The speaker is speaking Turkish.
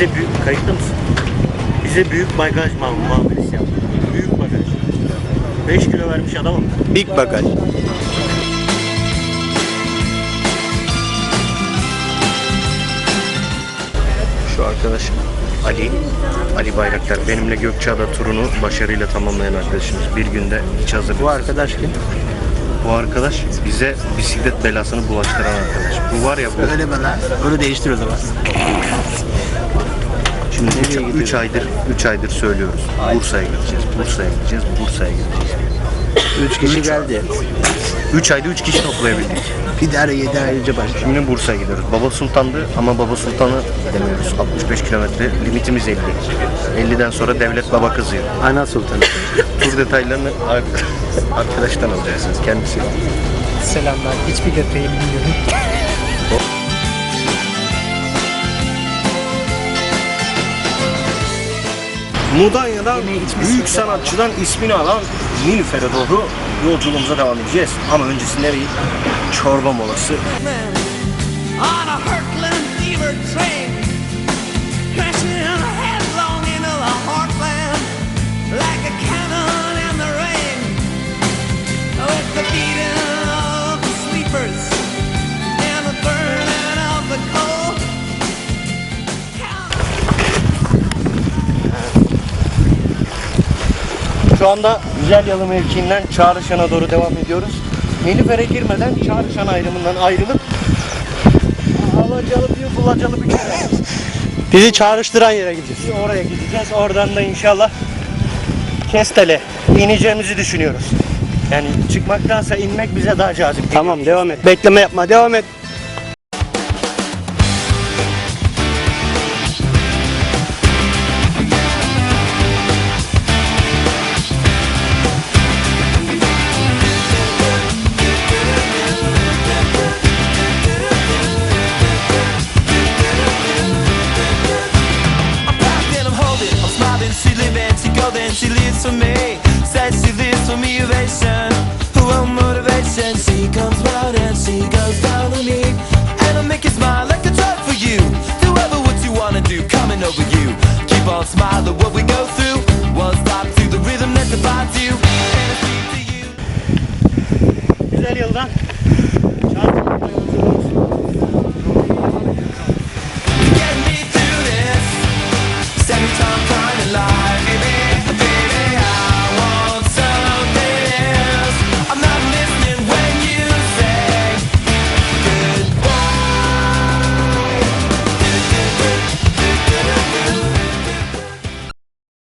Bize büyük, kayıtlı mısın? Bize büyük bagaj muamelesi yaptı. Büyük bagaj. 5 kilo vermiş adamım. Big bagaj. Şu arkadaş Ali, Ali Bayraktar benimle Gökçeada turunu başarıyla tamamlayan arkadaşımız. Bir günde hiç hazır. Bu arkadaş kim? Bu arkadaş bize bisiklet belasını bulaştıran arkadaş. Bu var ya bu. Öyle mi lan? Onu değiştir o zaman. Şimdi 3 aydır 3 aydır söylüyoruz. Bursa'ya gideceğiz. Bursa'ya gideceğiz. Bursa'ya gideceğiz. Üç kişi geldi. 3 ayda 3 kişi toplayabildik. Bir daha yedi ay önce başladı. Şimdi Bursa'ya gidiyoruz. Baba Sultan'dı ama Baba Sultan'ı gidemiyoruz. 65 kilometre limitimiz 50. 50'den sonra devlet baba kızıyor. Ana Sultanı. Tur detaylarını ar- arkadaştan alacaksınız kendisi. Selamlar. Hiçbir detayı bilmiyorum. Mudanya'dan büyük sanatçıdan ismini alan Nilüfer'e doğru yolculuğumuza devam edeceğiz. Ama öncesinde bir çorba molası. on a fever train, crashing Şu anda Güzel Yalı mevkiinden Çağrışan'a doğru devam ediyoruz. Nilüfer'e girmeden Çağrışan ayrımından ayrılıp Alacalı bir bulacalı bir kere. Bizi çağrıştıran yere gideceğiz. Oraya gideceğiz. Oradan da inşallah Kestel'e ineceğimizi düşünüyoruz. Yani çıkmaktansa inmek bize daha cazip. Tamam devam et. Bekleme yapma devam et. She golden, she lives for me. Says she lives for me, ovation, will motivation. She comes round and she goes down on me, and I make you smile like a drug for you. Do ever what you wanna do, coming over you. Keep on smiling, what we go through. One stop to the rhythm that divides you. Güzel Yıl'dan